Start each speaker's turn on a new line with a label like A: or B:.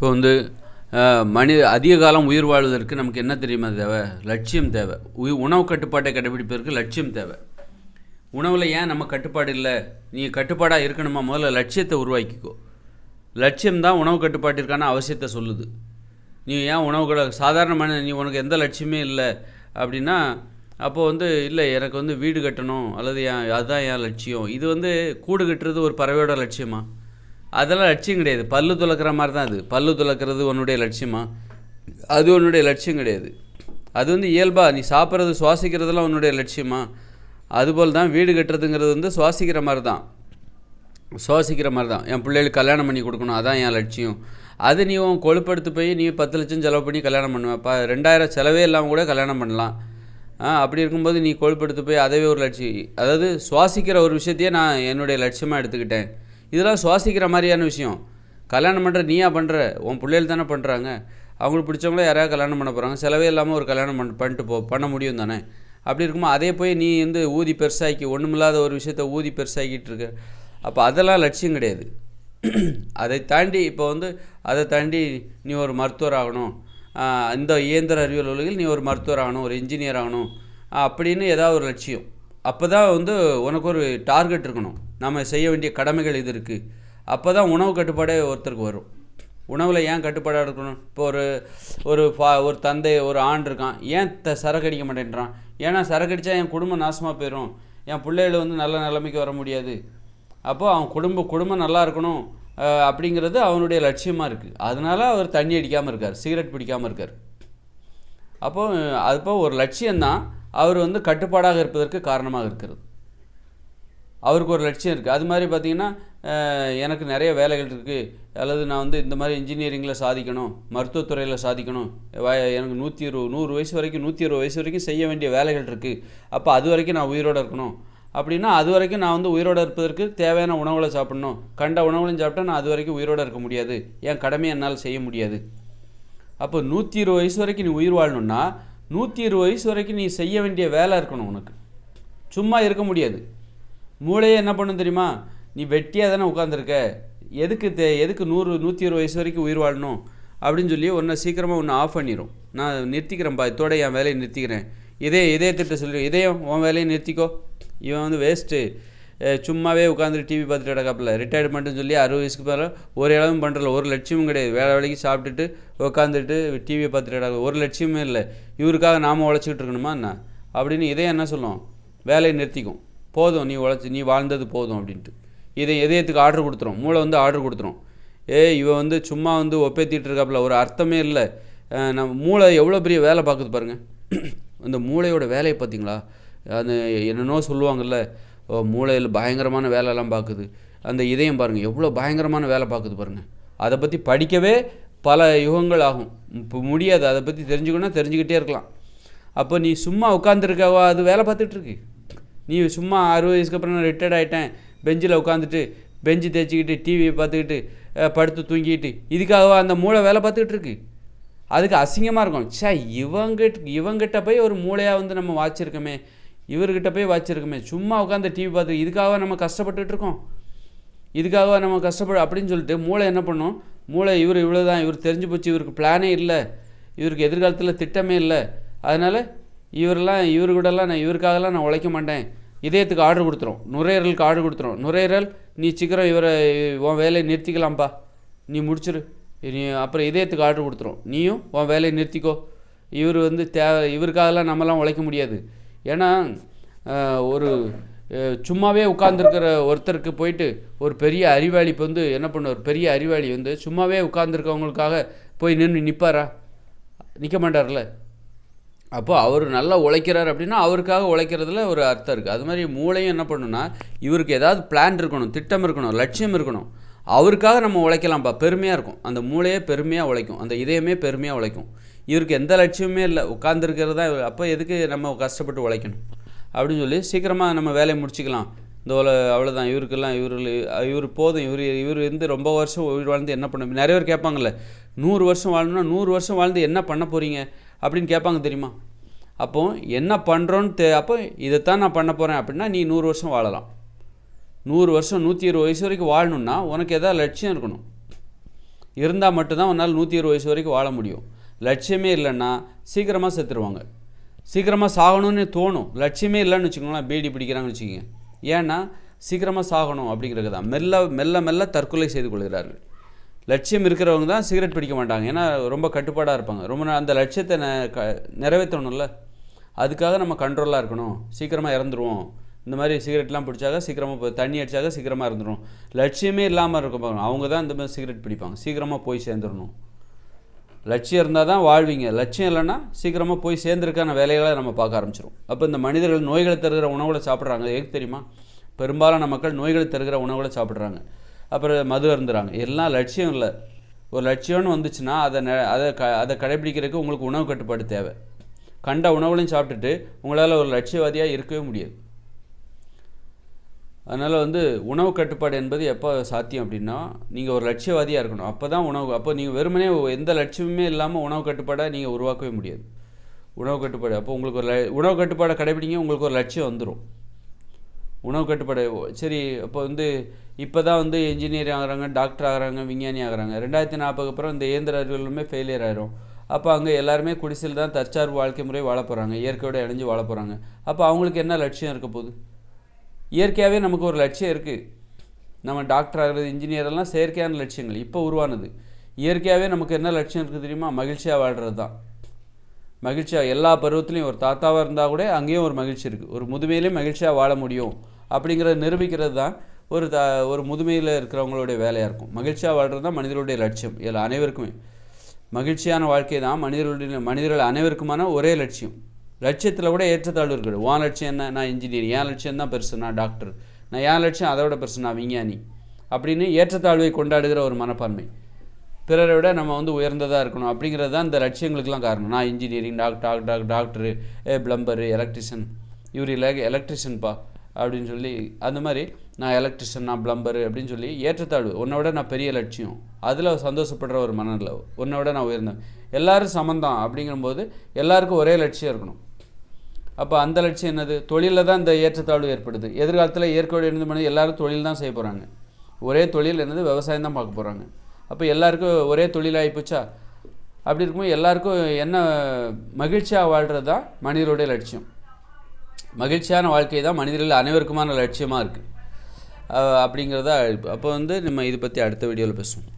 A: இப்போ வந்து மனித அதிக காலம் உயிர் வாழ்வதற்கு நமக்கு என்ன தெரியுமா தேவை? லட்சியம் தேவை. உயிர் உணவு கட்டுப்பாட்டை கடைபிடிப்பதற்கு லட்சியம் தேவை. உணவில் ஏன் நம்ம கட்டுப்பாடு இல்லை? நீ கட்டுப்பாடாக இருக்கணுமா? முதல்ல லட்சியத்தை உருவாக்கிக்கோ. லட்சியம் தான் உணவு கட்டுப்பாட்டிற்கான அவசியத்தை சொல்லுது. நீ ஏன் உணவு சாதாரணமான நீ உனக்கு எந்த லட்சியமே இல்லை அப்படின்னா அப்போது வந்து இல்லை எனக்கு வந்து வீடு கட்டணும் அல்லது என் அதுதான் என் லட்சியம்? இது வந்து கூடு கட்டுறது ஒரு பறவையோட லட்சியமாக அதெல்லாம் லட்சியம் கிடையாது. பல்லு துலக்கிற மாதிரி தான் அது. பல்லு துலக்கிறது உன்னுடைய லட்சியமா? அது உன்னுடைய லட்சியம் கிடையாது. அது வந்து இயல்பா. நீ சாப்பிட்றது சுவாசிக்கிறதெல்லாம் உன்னுடைய லட்சியமா? அதுபோல் தான் வீடு கட்டுறதுங்கிறது வந்து சுவாசிக்கிற மாதிரி தான் சுவாசிக்கிற மாதிரி தான் என் பிள்ளைகளுக்கு கல்யாணம் பண்ணி கொடுக்கணும். அதான் என் லட்சியம். அது நீ உன் கொழுப்படுத்து போய் நீ பத்து லட்சம் செலவு பண்ணி கல்யாணம் பண்ணுவேன் இப்போ ரெண்டாயிரம் செலவே இல்லாமல் கூட கல்யாணம் பண்ணலாம். அப்படி இருக்கும்போது நீ கொழுப்படுத்து போய் அதவே ஒரு லட்சியம். அதாவது சுவாசிக்கிற ஒரு விஷயத்தையே நான் என்னுடைய லட்சியமாக எடுத்துக்கிட்டேன். இதெல்லாம் சுவாசிக்கிற மாதிரியான விஷயம். கல்யாணம் பண்ணுற நீயா பண்ணுற உன் பிள்ளைகள் தானே பண்ணுறாங்க அவங்களுக்கு பிடிச்சவங்கள யாராவது கல்யாணம் பண்ண போகிறாங்க செலவே இல்லாமல் ஒரு கல்யாணம் பண்ண பண்ணிட்டு போ பண்ண முடியும் தானே. அப்படி இருக்கும்போது அதே போய் நீ வந்து ஊதி பெருசாக்கி ஒன்றுமில்லாத ஒரு விஷயத்த ஊதி பெருசாக்கிட்டு இருக்க. அப்போ அதெல்லாம் லட்சியம் கிடையாது. அதை தாண்டி இப்போ வந்து அதை தாண்டி நீ ஒரு மருத்துவர் ஆகணும். இந்த இயந்திர அறிவியல் உலகில் நீ ஒரு மருத்துவர் ஆகணும் ஒரு இன்ஜினியர் ஆகணும். அப்படின்னு ஏதாவது ஒரு லட்சியம். அப்போ தான் வந்து உனக்கு ஒரு டார்கெட் இருக்கணும். நம்ம செய்ய வேண்டிய கடமைகள் இது இருக்குது அப்போ தான் உணவு கட்டுப்பாடே ஒருத்தருக்கு வரும். உணவில் ஏன் கட்டுப்பாடாக இருக்கணும்? இப்போ ஒரு ஒரு ஃபா ஒரு தந்தை ஒரு ஆண் இருக்கான். ஏன் த சரக்கு அடிக்க மாட்டேன்றான்? ஏன்னா சரக்கு அடித்தா என் குடும்பம் நாசமாக போயிடும் என் பிள்ளைகள் வந்து நல்ல நிலைமைக்கு வர முடியாது. அப்போ அவன் குடும்ப குடும்பம் நல்லா இருக்கணும் அப்படிங்கிறது அவனுடைய லட்சியமாக இருக்குது அதனால அவர் தண்ணி அடிக்காமல் இருக்கார் சிகரெட் பிடிக்காமல் இருக்கார். அப்போது அப்போ ஒரு லட்சியம்தான். அவர் வந்து கட்டுப்பாடாக இருப்பதற்கு காரணமாக இருக்கிறது. அவருக்கு ஒரு லட்சியம் இருக்குது அது மாதிரி பார்த்தீங்கன்னா எனக்கு நிறைய வேலைகள் இருக்குது அல்லது நான் வந்து இந்த மாதிரி இன்ஜினியரிங்கில் சாதிக்கணும் மருத்துவத்துறையில் சாதிக்கணும். எனக்கு நூற்றி இருபது நூறு வயசு வரைக்கும் நூற்றி இருபது வயசு வரைக்கும் செய்ய வேண்டிய வேலைகள் இருக்குது அப்போ அது வரைக்கும் நான் உயிரோடு இருக்கணும். அப்படின்னா அது வரைக்கும் நான் வந்து உயிரோடு இருப்பதற்கு தேவையான உணவுகளை சாப்பிடணும். கண்ட உணவுகளையும் சாப்பிட்டா நான் அது வரைக்கும் உயிரோடு இருக்க முடியாது. என் கடமையை என்னால் செய்ய முடியாது. அப்போ நூற்றி இருபது வயசு வரைக்கும் நீ உயிர் வாழணும்னா நூற்றி இருபது வயசு வரைக்கும் நீ செய்ய வேண்டிய வேலை இருக்கணும் உனக்கு. சும்மா இருக்க முடியாது. மூளையே என்ன பண்ணும் தெரியுமா? நீ வெட்டியாக தானே உட்காந்துருக்க எதுக்கு தே எதுக்கு நூறு நூற்றி இருபது வயசு வரைக்கும் உயிர் வாழணும்? அப்படின்னு சொல்லி ஒன்றை சீக்கிரமாக ஒன்று ஆஃப் பண்ணிடும் நான் நிறுத்திக்கிறேன்ப்பா இதோட என் வேலையை நிறுத்திக்கிறேன். இதே இதயத்திட்ட சொல்லி இதயம் உன் வேலையை நிறுத்திக்கோ. இவன் வந்து வேஸ்ட்டு சும்மாவே உட்காந்துட்டு டிவி பார்த்துட்டு கிடக்காப்புல. ரிட்டையர்மெண்ட்டுன்னு சொல்லி அறுபது வயசுக்கு பிறகு ஒரு இளவும் பண்ணுறல ஒரு லட்சியமும் கிடையாது. வேலை வேலைக்கு சாப்பிட்டுட்டு உட்காந்துட்டு டிவியை பார்த்துட்டு கிடக்க ஒரு லட்சியமே இல்லை. இவருக்காக நாம் உழைச்சிக்கிட்டு இருக்கணுமா என்ன? அப்படின்னு இதயம் என்ன சொல்லும்? வேலையை நிறுத்திக்கும். போதும் நீ உழைச்சி நீ வாழ்ந்தது போதும் அப்படின்ட்டு. இதை இதயத்துக்கு ஆர்டர் கொடுத்துரும். மூளை வந்து ஆர்டர் கொடுத்துரும். ஏய் இவன் வந்து சும்மா வந்து ஒப்பேத்திட்டு இருக்காப்புல ஒரு அர்த்தமே இல்லை. நம்ம மூளை எவ்வளோ பெரிய வேலை பார்க்குது பாருங்கள் அந்த மூளையோட வேலையை பார்த்தீங்களா? அது என்னென்னோ சொல்லுவாங்கல்ல ஓ, மூளையில் பயங்கரமான வேலையெல்லாம் பார்க்குது. அந்த இதயம் பாருங்கள் எவ்வளோ பயங்கரமான வேலை பார்க்குது பாருங்கள் அதை பற்றி படிக்கவே பல யுகங்கள் ஆகும். இப்போ முடியாது. அதை பற்றி தெரிஞ்சுக்கணும்னா தெரிஞ்சுக்கிட்டே இருக்கலாம். அப்போ நீ சும்மா உட்காந்துருக்கவா அது வேலை பார்த்துட்ருக்கு நீ சும்மா அறுபது வயசுக்கு அப்புறம் நான் ரிட்டையர்ட் ஆகிட்டேன் பெஞ்சில் உட்காந்துட்டு பெஞ்சு தேய்ச்சிக்கிட்டு டிவியை பார்த்துக்கிட்டு படுத்து தூங்கிட்டு இதுக்காகவா அந்த மூளை வேலை பார்த்துக்கிட்டு இருக்கு? அதுக்கு அசிங்கமாக இருக்கும். ச்சே இவங்கிட்ட இவங்கிட்ட போய் ஒரு மூளையாக வந்து நம்ம வாச்சிருக்கோமே. இவர்கிட்ட போய் வாச்சிருக்கோமே. சும்மா உட்காந்து டிவி பார்த்து இதுக்காக நம்ம கஷ்டப்பட்டுட்டு இருக்கோம்? இதுக்காக நம்ம கஷ்டப்படு அப்படின்னு சொல்லிட்டு மூளை என்ன பண்ணும்? மூளை இவர் இவ்வளோ தான் இவர் தெரிஞ்சு போச்சு இவருக்கு பிளானே இல்லை. இவருக்கு எதிர்காலத்தில் திட்டமே இல்லை. அதனால் இவரெல்லாம் இவர் கூடலாம் நான் இவருக்காகலாம் நான் உழைக்க மாட்டேன். இதயத்துக்கு ஆர்டர் கொடுத்துரும். நுரையீரலுக்கு ஆர்டர் கொடுத்துரும். நுரையீரல் நீ சீக்கிரம் இவரை உன் வேலையை நிறுத்திக்கலாம்ப்பா நீ முடிச்சிரு. நீ அப்புறம் இதயத்துக்கு ஆர்டர் கொடுத்துரும். நீயும் உன் வேலையை நிறுத்திக்கோ. இவர் வந்து தேவை இவருக்காகலாம் நம்மலாம் உழைக்க முடியாது. ஏன்னா ஒரு சும்மாவே உட்காந்துருக்கிற ஒருத்தருக்கு போயிட்டு ஒரு பெரிய அறிவாளி இப்போ வந்து என்ன பண்ணுவார்? பெரிய அறிவாளி வந்து சும்மாவே உட்காந்துருக்கவங்களுக்காக போய் நின்று நிற்பாரா நிற்க மாட்டார்ல. அப்போ அவர் நல்லா உழைக்கிறார் அப்படின்னா அவருக்காக உழைக்கிறதுல ஒரு அர்த்தம் இருக்குது அது மாதிரி மூளையும் என்ன பண்ணுன்னா இவருக்கு ஏதாவது பிளான் இருக்கணும் திட்டம் இருக்கணும் லட்சியம் இருக்கணும். அவருக்காக நம்ம உழைக்கலாம்ப்பா. பெருமையாக இருக்கும். அந்த மூளையே பெருமையாக உழைக்கும். அந்த இதயமே பெருமையாக உழைக்கும். இவருக்கு எந்த லட்சியமே இல்லை. உட்காந்துருக்கிறது தான் அப்போ எதுக்கு நம்ம கஷ்டப்பட்டு உழைக்கணும்? அப்படின்னு சொல்லி சீக்கிரமாக நம்ம வேலையை முடிச்சுக்கலாம். இந்த உல அவ்வளோதான் இவருக்கெல்லாம் இவர் இவர் போதும். இவர் இவர் வந்து ரொம்ப வருஷம் உயிர் வாழ்ந்து என்ன பண்ண நிறைய பேர் கேட்பாங்கல்ல நூறு வருஷம் வாழணும்னா நூறு வருஷம் வாழ்ந்து என்ன பண்ண போகிறீங்க அப்படின்னு கேட்பாங்க தெரியுமா? அப்போ என்ன பண்ணுறோன்னு தே அப்போ இதைத்தான் நான் பண்ண போகிறேன் அப்படின்னா நீ நூறு வருஷம் வாழலாம். நூறு வருஷம் நூற்றி இருபது வயசு வரைக்கும் வாழணும்னா உனக்கு எதாவது லட்சியம் இருக்கணும். இருந்தால் மட்டும்தான் உன்னால் நூற்றி இருபது வயசு வரைக்கும் வாழ முடியும். லட்சியமே இல்லைன்னா சீக்கிரமாக செத்துருவாங்க. சீக்கிரமாக சாகணும்னு தோணும். லட்சியமே இல்லைன்னு வச்சுக்கோங்களேன் பீடி பிடிக்கிறாங்கன்னு வச்சுக்கோங்க. ஏன்னா சீக்கிரமாக சாகணும் அப்படிங்கிறது தான். மெல்ல மெல்ல மெல்ல தற்கொலை செய்து கொள்கிறார்கள். லட்சியம் இருக்கிறவங்க தான் சிகரெட் பிடிக்க மாட்டாங்க. ஏன்னா ரொம்ப கட்டுப்பாடாக இருப்பாங்க. ரொம்ப அந்த லட்சியத்தை ந- க நிறைவேற்றணும்ல. அதுக்காக நம்ம கண்ட்ரோலாக இருக்கணும். சீக்கிரமாக இறந்துருவோம். இந்த மாதிரி சிகரெட்லாம் பிடிச்சாக்க சீக்கிரமாக இப்போ தண்ணி அடிச்சாக சீக்கிரமாக இருந்துடும் லட்சியமே இல்லாமல் இருக்கும் பாருங்க அவங்க தான் இந்த மாதிரி சிகரெட் பிடிப்பாங்க. சீக்கிரமாக போய் சேர்ந்துடணும் லட்சியம் இருந்தால் தான் வாழ்வீங்க. லட்சியம் இல்லைன்னா சீக்கிரமாக போய் சேர்ந்துருக்கான வேலைகளை நம்ம பார்க்க ஆரம்பிச்சிடும் அப்போ இந்த மனிதர்கள் நோய்களை தருகிற உணவுகளை சாப்பிட்றாங்க. ஏன் தெரியுமா? பெரும்பாலான மக்கள் நோய்களை தருகிற உணவுகளை சாப்பிட்றாங்க. அப்புறம் மது அருந்துறாங்க. எல்லாம் லட்சியம் இல்லை. ஒரு லட்சியம்னு வந்துச்சுன்னா அதை அதை க அதை கடைபிடிக்கிறதுக்கு உங்களுக்கு உணவு கட்டுப்பாடு தேவை. கண்ட உணவுகளையும் சாப்பிட்டுட்டு உங்களால் ஒரு லட்சியவாதியாக இருக்கவே முடியாது. அதனால் வந்து உணவு கட்டுப்பாடு என்பது எப்போ சாத்தியம் அப்படின்னா நீங்கள் ஒரு லட்சியவாதியாக இருக்கணும். அப்போ தான் உணவு அப்போ நீங்கள் வெறுமனே எந்த லட்சியமுமே இல்லாமல் உணவு கட்டுப்பாடை நீங்கள் உருவாக்கவே முடியாது. உணவு கட்டுப்பாடு அப்போ உங்களுக்கு ஒரு ல- உணவு கட்டுப்பாடை கடைபிடிங்க உங்களுக்கு ஒரு லட்சியம் வந்துடும் உணவு கட்டுப்பாடு. சரி அப்போ வந்து இப்போ தான் வந்து என்ஜினியர் ஆகுறாங்க டாக்டர் ஆகிறாங்க விஞ்ஞானி ஆகிறாங்க. ரெண்டாயிரத்தி நாற்பதுக்கு அப்புறம் இந்த இயந்திர அறிவியலுமே ஃபெயிலியர் ஆயிரும். அப்போ அங்கே எல்லாருமே குடிசையில் தான் தற்சார்பு வாழ்க்கை முறை வாழ போகிறாங்க இயற்கையோட இணைஞ்சு வாழ போகிறாங்க அப்போ அவங்களுக்கு என்ன லட்சியம் இருக்க போகுது? இயற்கையாகவே நமக்கு ஒரு லட்சியம் இருக்குது நம்ம டாக்டர் ஆகிறது இன்ஜினியர் எல்லாம் செயற்கையான லட்சியங்கள். இப்போ உருவானது. இயற்கையாகவே நமக்கு என்ன லட்சியம் இருக்குது தெரியுமா? மகிழ்ச்சியாக வாழ்கிறது தான். மகிழ்ச்சியாக எல்லா பருவத்துலேயும் ஒரு தாத்தாவாக இருந்தால் கூட அங்கேயும் ஒரு மகிழ்ச்சி இருக்குது ஒரு முதுமையிலையும் மகிழ்ச்சியாக வாழ முடியும். அப்படிங்கிறத நிரூபிக்கிறது தான் ஒரு த ஒரு முதுமையில் இருக்கிறவங்களுடைய வேலையாக இருக்கும். மகிழ்ச்சியாக வாழ்கிறது தான் மனிதர்களுடைய லட்சியம். இதில் அனைவருக்குமே மகிழ்ச்சியான வாழ்க்கை தான் மனிதர்களுடைய மனிதர்கள் அனைவருக்குமான ஒரே லட்சியம். லட்சியத்தில் கூட ஏற்றத்தாழ்வு இருக்குது. உன் லட்சியம் என்ன? நான் இன்ஜினியர் என் லட்சியம் தான் பெருசு நான் டாக்டர் நான் என் லட்சியம் அதை விட பெருசு நான் விஞ்ஞானி. அப்படின்னு ஏற்றத்தாழ்வை கொண்டாடுகிற ஒரு மனப்பான்மை. பிறரை விட நம்ம வந்து உயர்ந்ததாக இருக்கணும். அப்படிங்கிறது தான் இந்த லட்சியங்களுக்கெல்லாம் காரணம். நான் இன்ஜினியரிங் டாக்டர் டாக்டர் டாக்டரு ஏ பிளம்பரு எலக்ட்ரிஷியன் இவர் இல்லை எலக்ட்ரிஷியன்ப்பா அப்படின்னு சொல்லி அந்த மாதிரி நான் எலக்ட்ரிஷியன் நான் பிளம்பரு அப்படின்னு சொல்லி ஏற்றத்தாழ்வு. உன்னை விட நான் பெரிய லட்சியம். அதில் சந்தோஷப்படுற ஒரு மனநிலை. உன்னை விட நான் உயர்ந்தேன். எல்லாரும் சமந்தான் அப்படிங்கும்போது எல்லாருக்கும் ஒரே லட்சியம் இருக்கணும். அப்போ அந்த லட்சியம் என்னது? தொழிலில் தான் இந்த ஏற்றத்தாழ்வு ஏற்படுது. எதிர்காலத்தில் இயற்கையோடு இருந்து பண்ணி எல்லோரும் தொழில் தான் செய்ய போகிறாங்க ஒரே தொழில் என்னது? விவசாயம் தான் பார்க்க போகிறாங்க அப்போ எல்லாருக்கும் ஒரே தொழிலாகி போச்சா? அப்படி இருக்கும்போது எல்லாருக்கும் என்ன மகிழ்ச்சியாக வாழ்கிறது தான் மனிதருடைய லட்சியம். மகிழ்ச்சியான வாழ்க்கை தான் மனிதர்கள் அனைவருக்குமான லட்சியமாக இருக்குது அப்படிங்கிறதா அப்போ வந்து நம்ம இதை பற்றி அடுத்த வீடியோவில் பேசுவோம்.